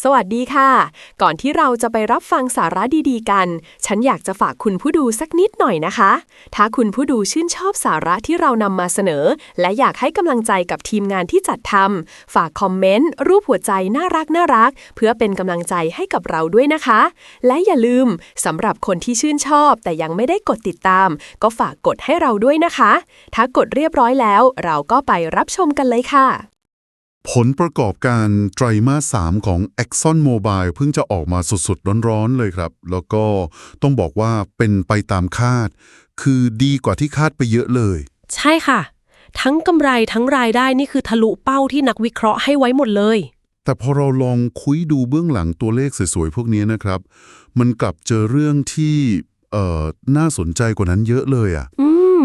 สวัสดีค่ะ ก่อนที่เราจะไปรับฟังสาระดีๆ กัน ฉันอยากจะฝากคุณผู้ดูสักนิดหน่อยนะคะ ถ้าคุณผู้ดูชื่นชอบสาระที่เรานำมาเสนอ และอยากให้กำลังใจกับทีมงานที่จัดทำฝากคอมเมนต์ รูปหัวใจน่ารักน่ารัก เพื่อเป็นกำลังใจให้กับเราด้วยนะคะ และอย่าลืมสำหรับคนที่ชื่นชอบ แต่ยังไม่ได้กดติดตาม ก็ฝากกดให้เราด้วยนะคะ ถ้ากดเรียบร้อยแล้ว เราก็ไปรับชมกันเลยค่ะ ผลประกอบการไตรมาส 3 ของ Exxon Mobil เพิ่งจะออกมาสดๆ ร้อนๆ เลยครับ แล้วก็ต้องบอกว่าเป็นไปตามคาด คือดีกว่าที่คาดไปเยอะเลย ใช่ค่ะ ทั้งกำไรทั้งรายได้นี่คือทะลุเป้าที่นักวิเคราะห์ให้ไว้หมดเลย แต่พอเราลองคุยดูเบื้องหลังตัวเลขสวยๆ พวกนี้นะครับ มันกลับเจอเรื่องที่เอ่อน่าสนใจกว่านั้นเยอะเลยอะ่ะอืม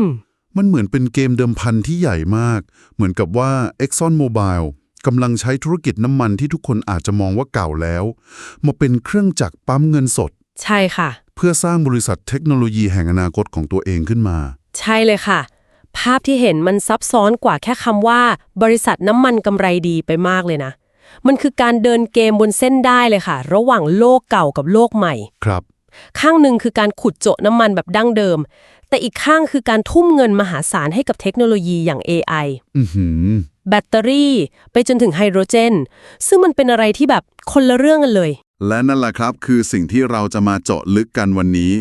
มันเหมือนเป็นเกมเดิมพันที่ใหญ่มาก เหมือนกับว่า Exxon Mobil กำลังใช้ธุรกิจน้ำมันที่ทุกคนอาจจะมองว่าเก่าแล้ว มาเป็นเครื่องจักรปั๊มเงินสด ใช่ค่ะ เพื่อสร้างบริษัทเทคโนโลยีแห่งอนาคตของตัวเองขึ้นมา ใช่เลยค่ะ ภาพที่เห็นมันซับซ้อนกว่าแค่คำว่า บริษัทน้ำมันกำไรดีไปมากเลยนะ มันคือการเดินเกมบนเส้นได้เลยค่ะ ระหว่างโลกเก่ากับโลกใหม่ ครับ ข้างหนึ่งคือการขุดเจาะน้ำมันแบบดั้งเดิม แต่อีกข้างคือการทุ่มเงินมหาศาลให้กับเทคโนโลยีอย่าง AI อือหือ แบตเตอรี่ ไปจนถึงไฮโดรเจน ซึ่งมันเป็นอะไรที่แบบคนละเรื่องกันเลย และนั่นแหละครับคือสิ่งที่เราจะมาเจาะลึกกันวันนี้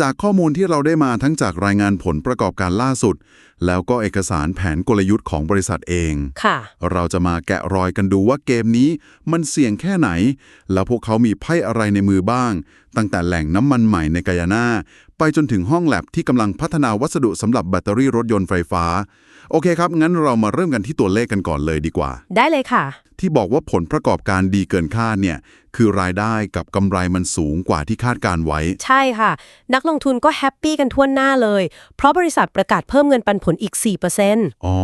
จากข้อมูลที่เราได้มาทั้งจากรายงานผลประกอบการล่าสุด แล้วก็เอกสารแผนกลยุทธ์ของบริษัทเองค่ะ เราจะมาแกะรอยกันดูว่าเกมนี้มันเสี่ยงแค่ไหน แล้วพวกเขามีไพ่อะไรในมือบ้าง ตั้งแต่แหล่งน้ำมันใหม่ในกายานาไปจนถึงห้องแลบที่กำลังพัฒนาวัสดุสำหรับแบตเตอรี่รถยนต์ไฟฟ้าโอเคครับ งั้นเรามาเริ่มกันที่ตัวเลขกันก่อนเลยดีกว่า ได้เลยค่ะ ที่บอกว่าผลประกอบการดีเกินคาดเนี่ยคือรายได้กับกำไรมันสูงกว่าที่คาดการไว้ ใช่ค่ะ นักลงทุนก็แฮปปี้กันทั่วหน้าเลย เพราะบริษัทประกาศเพิ่มเงินปันผลอีก 4%อ๋อ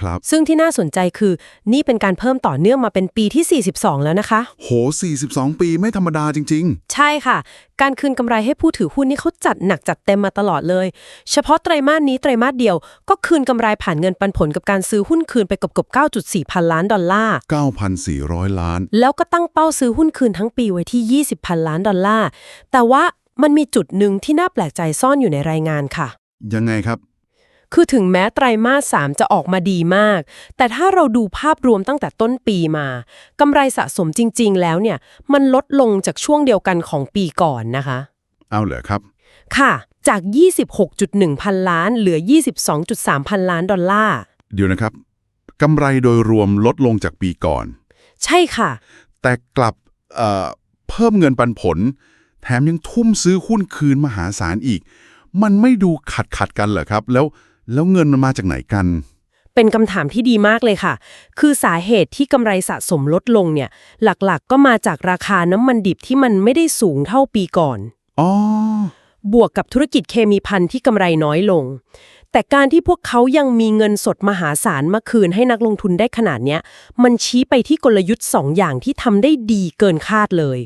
ครับ ซึ่งที่น่าสนใจคือนี่เป็นการเพิ่มต่อเนื่องมาเป็นปีที่ 42 แล้วนะคะ โห 42 ปีไม่ธรรมดาจริงใช่ค่ะ การคืนกำไรให้ผู้ถือหุ้นนี่เขาจัดหนักจัดเต็มมาตลอดเลย เฉพาะไตรมาสนี้ไตรมาสเดียวก็คืนกำไรผ่านเงินปันผลกับการซื้อหุ้นคืนไปเกือบๆ9.4 พันล้านดอลลาร์ๆ9,400 ล้าน แล้วก็ตั้งเป้าซื้อหุ้นคืนทั้งปีไว้ที่ 20 พันล้านดอลลาร์ แต่ว่ามันมีจุดหนึ่งที่น่าแปลกใจซ่อนอยู่ในรายงานค่ะ ยังไงครับ คือถึงแม้ไตรมาส 3 จะออกมาดีมาก แต่ถ้าเราดูภาพรวมตั้งแต่ต้นปีมากำไรสะสมจริง ๆ แล้วเนี่ย มันลดลงจากช่วงเดียวกันของปีก่อนนะคะ เอาเหรอครับ ค่ะ จาก 26.1 พันล้านเหลือ 22.3 พันล้านดอลลาร์ เดี๋ยวนะครับกำไรโดยรวมลดลงจากปีก่อน ใช่ค่ะ แต่กลับเอ่อเพิ่มเงินปันผล แถมยังทุ่มซื้อหุ้นคืนมหาศาลอีก มันไม่ดูขัดขัดๆกันเหรอครับ แล้วแล้วเงินมันมาจากไหนกัน เป็นคำถามที่ดีมากเลยค่ะ คือสาเหตุที่กำไรสะสมลดลงเนี่ย หลักๆก็มาจากราคาน้ำมันดิบที่มันไม่ได้สูงเท่าปีก่อน อ๋อ บวกกับธุรกิจเคมีพันที่กำไรน้อยลง แต่การที่พวกเขายังมีเงินสดมหาศาลมาคืนให้นักลงทุนได้ขนาดเนี้ย มันชี้ไปที่กลยุทธ์สองอย่างที่ทำได้ดีเกินคาดเลย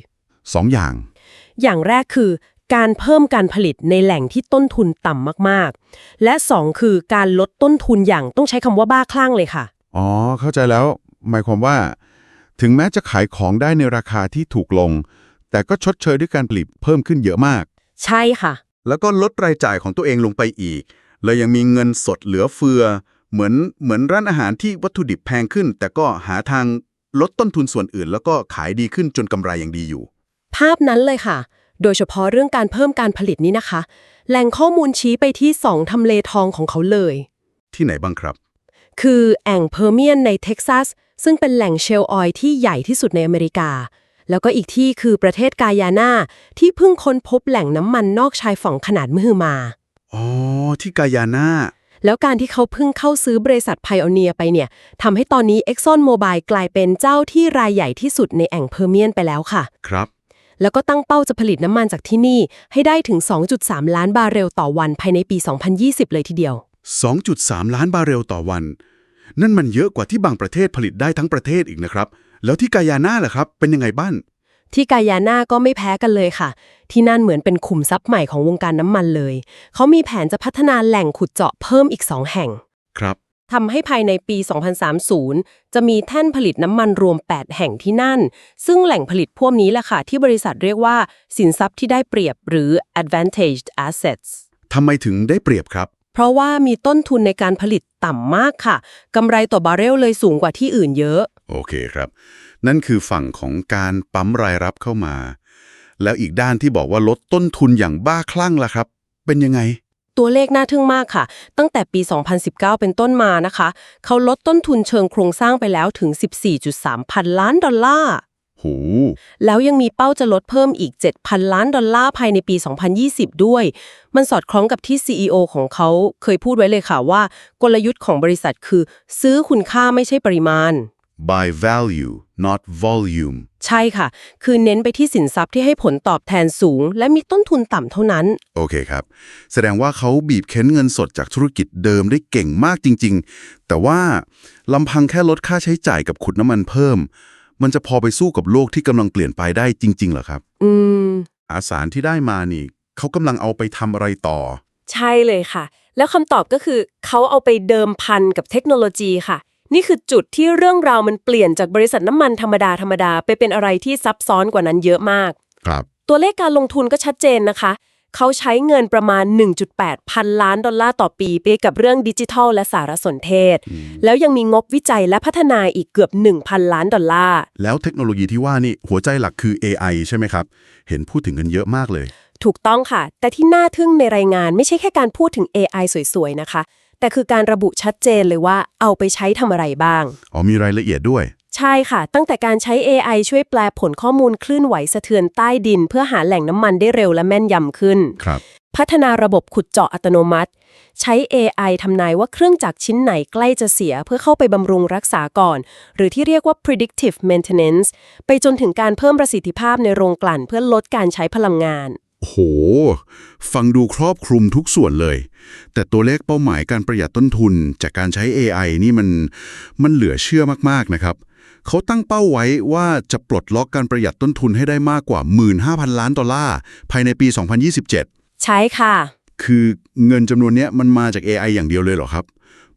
สองอย่าง อย่างแรกคือ การเพิ่มการผลิตในแหล่งที่ต้นทุนต่ำมากๆ และสองคือการลดต้นทุนอย่างต้องใช้คำว่าบ้าคลั่งเลยค่ะ อ๋อ เข้าใจแล้ว หมายความว่า ถึงแม้จะขายของได้ในราคาที่ถูกลง แต่ก็ชดเชยด้วยการผลิตเพิ่มขึ้นเยอะมาก ใช่ค่ะ แล้วก็ลดรายจ่ายของตัวเองลงไปอีก เลยยังมีเงินสดเหลือเฟือ เหมือนเหมือนร้านอาหารที่วัตถุดิบแพงขึ้น แต่ก็หาทางลดต้นทุนส่วนอื่น แล้วก็ขายดีขึ้นจนกำไรยังดีอยู่ ภาพนั้นเลยค่ะ โดยเฉพาะเรื่องการเพิ่มการผลิตนี้นะคะ แหล่งข้อมูลชี้ไปที่สองทำเลทองของเขาเลย ที่ไหนบ้างครับ คือแอ่งเพอร์เมียนในเท็กซัส ซึ่งเป็นแหล่งเชลออยล์ที่ใหญ่ที่สุดในอเมริกา แล้วก็อีกที่คือประเทศกายานาที่เพิ่งค้นพบแหล่งน้ำมันนอกชายฝั่งขนาดมือมา อ๋อ ที่กายาน่า แล้วการที่เขาเพิ่งเข้าซื้อบริษัทไพโอเนียไปเนี่ยทำให้ตอนนี้ Exxon Mobil กลายเป็นเจ้าที่รายใหญ่ที่สุดในแอ่งเพอร์เมียนไปแล้วค่ะ ครับ แล้วก็ตั้งเป้าจะผลิตน้ำมันจากที่นี่ให้ได้ถึง 2.3 ล้านบาร์เรลต่อวันภายในปี 2020 เลยทีเดียว 2.3 ล้านบาร์เรลต่อวัน นั่นมันเยอะกว่าที่บางประเทศผลิตได้ทั้งประเทศอีกนะครับ แล้วที่กายาน่าล่ะครับ เป็นยังไงบ้างที่กายาน่าก็ไม่แพ้กันเลยค่ะ ที่นั่นเหมือนเป็นขุมทรัพย์ใหม่ของวงการน้ำมันเลย เขามีแผนจะพัฒนาแหล่งขุดเจาะเพิ่มอีก2แห่ง ครับทำให้ภายในปี 2030 จะมีแท่นผลิตน้ำมันรวม 8 แห่งที่นั่น ซึ่งแหล่งผลิตพวกนี้แหละค่ะ ที่บริษัทเรียกว่า สินทรัพย์ที่ได้เปรียบหรือ advantaged assets ทำไมถึงได้เปรียบครับ เพราะว่ามีต้นทุนในการผลิตต่ำมากค่ะกำไรต่อบาร์เรลเลยสูงกว่าที่อื่นเยอะ โอเคครับ นั่นคือฝั่งของการปั๊มรายรับเข้ามา แล้วอีกด้านที่บอกว่าลดต้นทุนอย่างบ้าคลั่งล่ะครับ เป็นยังไง ตัวเลขน่าทึ่งมากค่ะ ตั้งแต่ปี 2019 เป็นต้นมานะคะ เขาลดต้นทุนเชิงโครงสร้างไปแล้วถึง 14.3 พันล้านดอลลาร์โหแล้วยังมีเป้าจะลดเพิ่มอีก 7,000 ล้านดอลลาร์ภายในปี 2020 ด้วย มันสอดคล้องกับที่ CEO ของเขาเคยพูดไว้เลยค่ะว่า กลยุทธ์ของบริษัทคือ ซื้อคุณค่าไม่ใช่ปริมาณ by value not volume ใช่ค่ะ คือเน้นไปที่สินทรัพย์ที่ให้ผลตอบแทนสูง และมีต้นทุนต่ำเท่านั้น โอเคครับ แสดงว่าเขาบีบเค้นเงินสดจากธุรกิจเดิมได้เก่งมากจริง ๆ แต่ว่าลำพังแค่ลดค่าใช้จ่ายกับขุดน้ำมันเพิ่ม มันจะพอไปสู้กับโลกที่กำลังเปลี่ยนไปได้จริง ๆ เหรอครับ อืม อาสารที่ได้มานี่เขากำลังเอาไปทำอะไรต่อ ใช่เลยค่ะ แล้วคำตอบก็คือเขาเอาไปเดิมพันกับเทคโนโลยีค่ะ นี่คือจุดที่เรื่องราวมันเปลี่ยนจากบริษัทน้ำมันธรรมดาธรรมดาไปเป็นอะไรที่ซับซ้อนกว่านั้นเยอะมาก ครับ ตัวเลขการลงทุนก็ชัดเจนนะคะ เขาใช้เงินประมาณ 1.8 พันล้านดอลลาร์ต่อปีไปกับเรื่องดิจิทัลและสารสนเทศ แล้วยังมีงบวิจัยและพัฒนาอีกเกือบ 1,000 ล้านดอลลาร์ แล้วเทคโนโลยีที่ว่านี่หัวใจหลักคือ AI ใช่ไหมครับ เห็นพูดถึงกันเยอะมากเลย ถูกต้องค่ะ แต่ที่น่าทึ่งในรายงานไม่ใช่แค่การพูดถึง AI สวยๆนะคะ แต่คือการระบุชัดเจนเลยว่าเอาไปใช้ทำอะไรบ้าง อ๋อมีรายละเอียดด้วย ใช่ค่ะ ตั้งแต่การใช้ AI ช่วยแปลผลข้อมูลคลื่นไหวสะเทือนใต้ดิน เพื่อหาแหล่งน้ำมันได้เร็วและแม่นยำขึ้น ครับ พัฒนาระบบขุดเจาะอัตโนมัติ ใช้ AI ทำนายว่าเครื่องจักรชิ้นไหนใกล้จะเสียเพื่อเข้าไปบำรุงรักษาก่อน หรือที่เรียกว่า predictive maintenance ไปจนถึงการเพิ่มประสิทธิภาพในโรงกลั่นเพื่อลดการใช้พลังงาน โห ฟังดูครอบคลุมทุกส่วนเลย แต่ตัวเลขเป้าหมายการประหยัดต้นทุนจากการใช้ AI นี่มันมันเหลือเชื่อมากๆนะครับเขาตั้งเป้าไว้ว่าจะปลดล็อกการประหยัดต้นทุนให้ได้มากกว่า 15,000 ล้านดอลลาร์ภายในปี 2027 ใช่ค่ะ คือเงินจำนวนเนี้ยมันมาจาก AI อย่างเดียวเลยเหรอครับ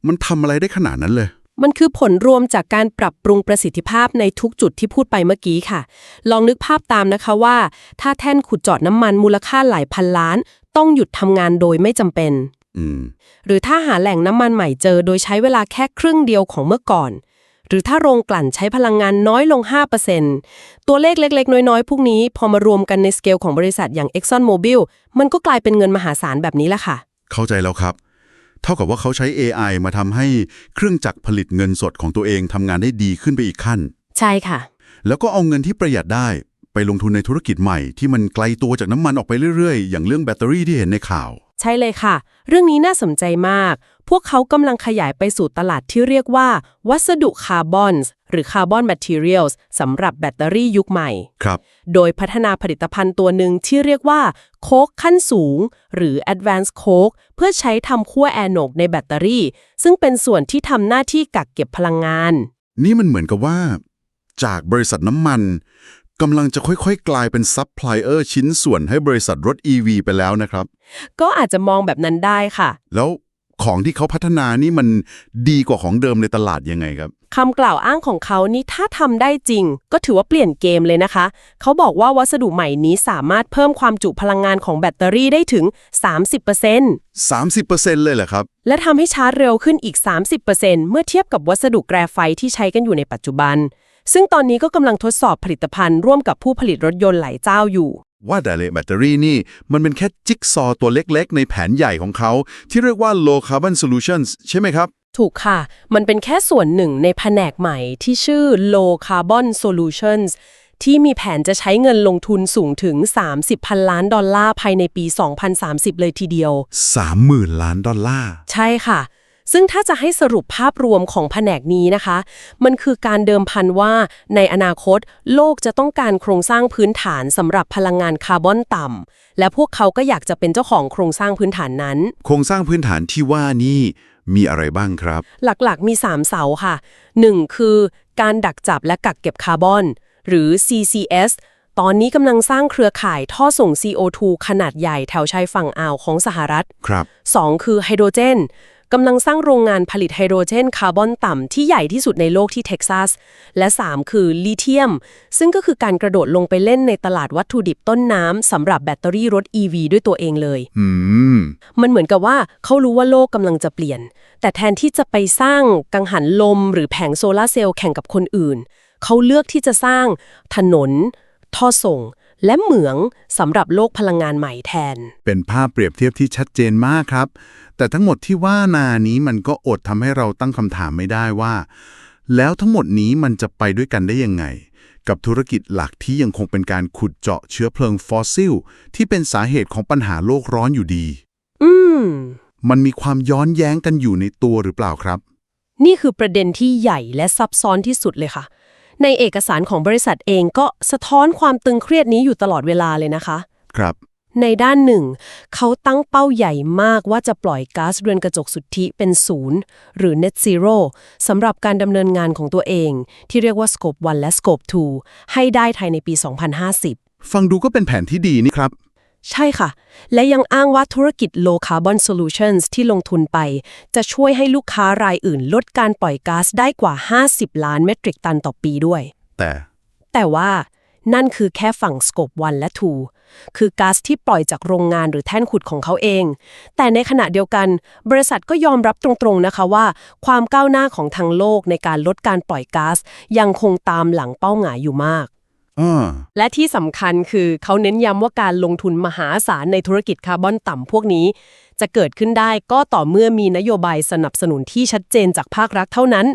มันทำอะไรได้ขนาดนั้นเลย มันคือผลรวมจากการปรับปรุงประสิทธิภาพในทุกจุดที่พูดไปเมื่อกี้ค่ะ ลองนึกภาพตามนะคะว่า ถ้าแท่นขุดเจาะน้ำมันมูลค่าหลายพันล้าน ต้องหยุดทำงานโดยไม่จำเป็นอืมหรือถ้าหาแหล่งน้ำมันใหม่เจอโดยใช้เวลาแค่ครึ่งเดียวของเมื่อก่อน หรือถ้าโรงกลั่นใช้พลังงานน้อยลง 5%ตัวเลขเล็ก ๆ น้อย ๆ พวกนี้พอมารวมกันในสเกลของบริษัทอย่าง Exxon Mobil มันก็กลายเป็นเงินมหาศาลแบบนี้แหละค่ะ เข้าใจแล้วครับ เท่ากับว่าเขาใช้ AI มาทำให้เครื่องจักรผลิตเงินสดของตัวเองทำงานได้ดีขึ้นไปอีกขั้น ใช่ค่ะ แล้วก็เอาเงินที่ประหยัดได้ไปลงทุนในธุรกิจใหม่ที่มันไกลตัวจากน้ำมันออกไปเรื่อยๆ อย่างเรื่องแบตเตอรี่ที่เห็นในข่าว ใช่เลยค่ะ เรื่องนี้น่าสนใจมาก พวกเขากำลังขยายไปสู่ตลาดที่เรียกว่า วัสดุคาร์บอนหรือคาร์บอนแมทเทียลสำหรับแบตเตอรี่ยุคใหม่ ครับ โดยพัฒนาผลิตภัณฑ์ตัวหนึ่งที่เรียกว่าโคกขั้นสูง หรือ Advanced Coke เพื่อใช้ทำขั้วแอนโดในแบตเตอรี่ ซึ่งเป็นส่วนที่ทำหน้าที่กักเก็บพลังงาน นี่มันเหมือนกับว่า จากบริษัทน้ำมันกำลังจะค่อยๆ กลายเป็นซัพพลายเออร์ชิ้นส่วนให้บริษัทรถ EV ไปแล้วนะครับ ก็อาจจะมองแบบนั้นได้ค่ะ แล้ว ของที่เขาพัฒนานี่มันดีกว่าของเดิมในตลาดยังไงครับคำกล่าวอ้างของเขานี่ถ้าทำได้จริง ก็ถือว่าเปลี่ยนเกมเลยนะคะ เขาบอกว่าวัสดุใหม่นี้สามารถเพิ่มความจุพลังงานของแบตเตอรี่ได้ถึง 30% 30%เลยเหรอครับ และทำให้ชาร์จเร็วขึ้นอีก 30%เมื่อเทียบกับวัสดุแกรไฟท์ที่ใช้กันอยู่ในปัจจุบัน ซึ่งตอนนี้ก็กำลังทดสอบผลิตภัณฑ์ร่วมกับผู้ผลิตรถยนต์หลายเจ้าอยู่ ว่าแต่เลยแบตเตอรี่นี่ มันเป็นแค่จิ๊กซอว์ตัวเล็กๆ ในแผนใหญ่ของเขา ที่เรียกว่า low carbon solutions ใช่ไหมครับ ถูกค่ะ มันเป็นแค่ส่วนหนึ่งในแผนกใหม่ที่ชื่อ Low Carbon Solutions ที่มีแผนจะใช้เงินลงทุนสูงถึง 30 พันล้านดอลลาร์ภายในปี 2030 เลยทีเดียว 30,000 ล้านดอลลาร์ ใช่ค่ะ ซึ่งถ้าจะให้สรุปภาพรวมของแผนกนี้นะคะ มันคือการเดิมพันว่าในอนาคต โลกจะต้องการโครงสร้างพื้นฐานสำหรับพลังงานคาร์บอนต่ำและพวกเขาก็อยากจะเป็นเจ้าของโครงสร้างพื้นฐานนั้น โครงสร้างพื้นฐานที่ว่านี่มีอะไรบ้างครับ หลักๆ มี 3 เสาค่ะ 1. คือการดักจับและกักเก็บคาร์บอน หรือ CCS ตอนนี้กำลังสร้างเครือข่ายท่อส่ง CO2 ขนาดใหญ่แถวชายฝั่งอ่าวของสหรัฐ ครับ 2. คือไฮโดรเจน กำลังสร้างโรงงานผลิตไฮโดรเจนคาร์บอนต่ำที่ใหญ่ที่สุดในโลกที่เท็กซัส และ 3 คือลิเธียม ซึ่งก็คือการกระโดดลงไปเล่นในตลาดวัตถุดิบต้นน้ำสำหรับแบตเตอรี่รถ EV ด้วยตัวเองเลยอืมมันเหมือนกับว่าเขารู้ว่าโลกกำลังจะเปลี่ยน แต่แทนที่จะไปสร้างกังหันลม หรือแผงโซลาร์เซลล์แข่งกับคนอื่น เขาเลือกที่จะสร้างถนน ท่อส่ง และเหมืองสำหรับโลกพลังงานใหม่แทน เป็นภาพเปรียบเทียบที่ชัดเจนมากครับ แต่ทั้งหมดที่ว่านานี้มันก็อดทำให้เราตั้งคำถามไม่ได้ว่า แล้วทั้งหมดนี้มันจะไปด้วยกันได้ยังไง กับธุรกิจหลักที่ยังคงเป็นการขุดเจาะเชื้อเพลิงฟอสซิล ที่เป็นสาเหตุของปัญหาโลกร้อนอยู่ดี อืม มันมีความย้อนแย้งกันอยู่ในตัวหรือเปล่าครับ นี่คือประเด็นที่ใหญ่และซับซ้อนที่สุดเลยค่ะ ในเอกสารของบริษัทเองก็สะท้อนความตึงเครียดนี้อยู่ตลอดเวลาเลยนะคะ ครับ ในด้านหนึ่ง เขาตั้งเป้าใหญ่มากว่าจะปล่อยก๊าซเรือนกระจกสุทธิเป็นศูนย์หรือ net zero สำหรับการดำเนินงานของตัวเอง ที่เรียกว่า scope 1 และ scope 2 ให้ได้ภายในปี 2050 ฟังดูก็เป็นแผนที่ดีนี่ครับ ใช่ค่ะ และยังอ้างว่าธุรกิจ low carbon solutions ที่ลงทุนไป จะช่วยให้ลูกค้ารายอื่นลดการปล่อยก๊าซได้กว่า 50 ล้านเมตริกตันต่อปีด้วย แต่ แต่ว่านั่นคือแค่ฝั่งสโ o ป1และ2คือก๊าซที่ปล่อยจากโรงงานหรือแท่นขุดของเขาเอง แต่ในขณะเดียวกัน บริษัทก็ยอมรับตรงๆนะคะว่า ความก้าวหน้าของทางโลกในการลดการปล่อยก๊าซยังคงตามหลังเป้าหมายอยู่มากอ้อ และที่สำคัญคือเขาเน้นย้ำว่าการลงทุนมหาศาลในธุรกิจคาร์บอนต่ำพวกนี้ จะเกิดขึ้นได้ก็ต่อเมื่อมีนโยบายสนับสนุนที่ชัดเจนจากภาครัฐเท่านั้น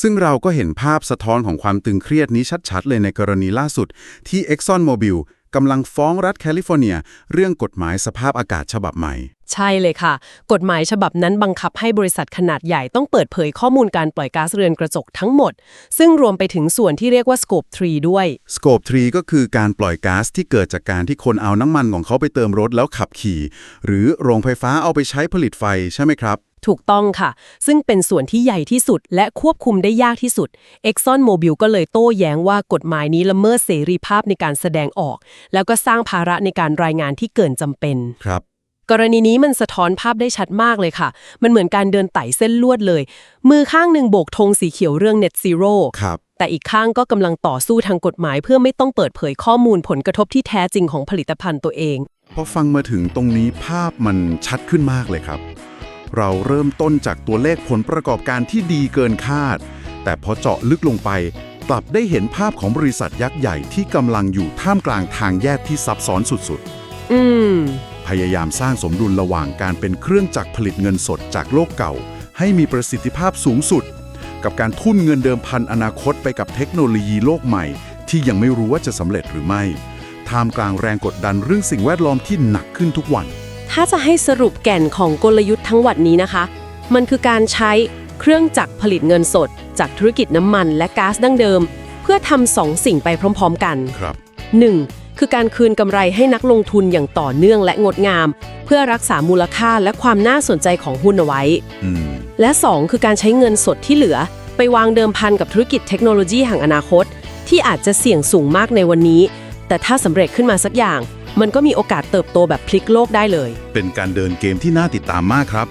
ซึ่งเราก็เห็นภาพสะท้อนของความตึงเครียดนี้ชัดๆ เลยในกรณีล่าสุด ที่ ExxonMobil กำลังฟ้องรัฐแคลิฟอร์เนีย เรื่องกฎหมายสภาพอากาศฉบับใหม่ ใช่เลยค่ะ กฎหมายฉบับนั้นบังคับให้บริษัทขนาดใหญ่ต้องเปิดเผยข้อมูลการปล่อยก๊าซเรือนกระจกทั้งหมด ซึ่งรวมไปถึงส่วนที่เรียกว่า Scope 3 ด้วย Scope 3 ก็คือการปล่อยก๊าซที่เกิดจากการที่คนเอาน้ำมันของเขาไปเติมรถแล้วขับขี่ หรือโรงไฟฟ้าเอาไปใช้ผลิตไฟใช่ไหมครับถูกต้องค่ะ ซึ่งเป็นส่วนที่ใหญ่ที่สุด และควบคุมได้ยากที่สุด Exxon Mobil ก็เลยโต้แย้งว่ากฎหมายนี้ละเมิดเสรีภาพในการแสดงออก แล้วก็สร้างภาระในการรายงานที่เกินจำเป็นครับ กรณีนี้มันสะท้อนภาพได้ชัดมากเลยค่ะ มันเหมือนการเดินไต่เส้นลวดเลย มือข้างหนึ่งโบกธงสีเขียวเรื่อง Net Zero ครับแต่อีกข้างก็กำลังต่อสู้ทางกฎหมายเพื่อไม่ต้องเปิดเผยข้อมูลผลกระทบที่แท้จริงของผลิตภัณฑ์ตัวเอง พอฟังมาถึงตรงนี้ภาพมันชัดขึ้นมากเลยครับ เราเริ่มต้นจากตัวเลขผลประกอบการที่ดีเกินคาด แต่พอเจาะลึกลงไป กลับได้เห็นภาพของบริษัทยักษ์ใหญ่ที่กำลังอยู่ท่ามกลางทางแยกที่ซับซ้อนสุดอืมๆ พยายามสร้างสมดุลระหว่างการเป็นเครื่องจักรผลิตเงินสดจากโลกเก่า ให้มีประสิทธิภาพสูงสุด กับการทุ่นเงินเดิมพันอนาคตไปกับเทคโนโลยีโลกใหม่ ที่ยังไม่รู้ว่าจะสำเร็จหรือไม่ท่ามกลางแรงกดดันเรื่องสิ่งแวดล้อมที่หนักขึ้นทุกวัน ถ้าจะให้สรุปแก่นของกลยุทธ์ทั้งหมดนี้นะคะ มันคือการใช้เครื่องจักรผลิตเงินสด จากธุรกิจน้ำมันและก๊าซดั้งเดิม เพื่อทำสองสิ่งไปพร้อม ๆ กันครับ 1. คือการคืนกำไรให้นักลงทุนอย่างต่อเนื่องและงดงาม เพื่อรักษามูลค่าและความน่าสนใจของหุ้นเอาไว้ อืม และ 2 คือการใช้เงินสดที่เหลือ ไปวางเดิมพันกับธุรกิจเทคโนโลยีแห่งอนาคต ที่อาจจะเสี่ยงสูงมากในวันนี้ แต่ถ้าสำเร็จขึ้นมาสักอย่าง มันก็มีโอกาสเติบโตแบบพลิกโลกได้เลย เป็นการเดินเกมที่น่าติดตามมากครับ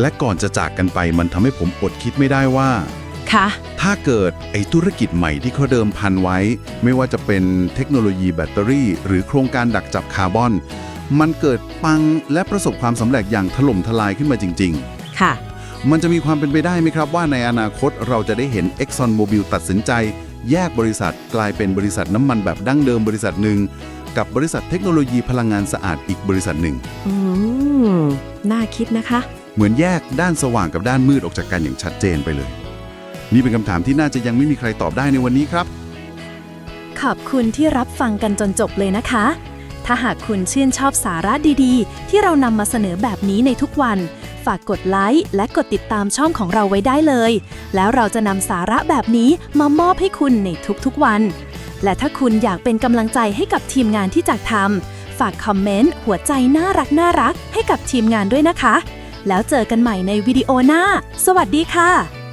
และก่อนจะจากกันไปมันทำให้ผมอดคิดไม่ได้ว่า ค่ะ ถ้าเกิดไอ้ธุรกิจใหม่ที่เขาเดิมพันไว้ ไม่ว่าจะเป็นเทคโนโลยีแบตเตอรี่ หรือโครงการดักจับคาร์บอน มันเกิดปังและประสบความสำเร็จอย่างถล่มทลายขึ้นมาจริง ค่ะ ๆ มันจะมีความเป็นไปได้ไหมครับว่าในอนาคตเราจะได้เห็น Exxon Mobil ตัดสินใจ แยกบริษัทกลายเป็นบริษัทน้ำมันแบบดั้งเดิมบริษัทหนึ่งกับบริษัทเทคโนโลยีพลังงานสะอาดอีกบริษัทหนึ่ง อืม น่าคิดนะคะ เหมือนแยกด้านสว่างกับด้านมืดออกจากกันอย่างชัดเจนไปเลย นี่เป็นคำถามที่น่าจะยังไม่มีใครตอบได้ในวันนี้ครับ ขอบคุณที่รับฟังกันจนจบเลยนะคะ ถ้าหากคุณชื่นชอบสาระดีๆ ที่เรานำมาเสนอแบบนี้ในทุกวัน ฝากกดไลค์และกดติดตามช่องของเราไว้ได้เลย แล้วเราจะนำสาระแบบนี้มามอบให้คุณในทุกๆวัน และถ้าคุณอยากเป็นกำลังใจให้กับทีมงานที่จักทำฝากคอมเมนต์หัวใจน่ารักน่ารักให้กับทีมงานด้วยนะคะ แล้วเจอกันใหม่ในวิดีโอหน้า สวัสดีค่ะ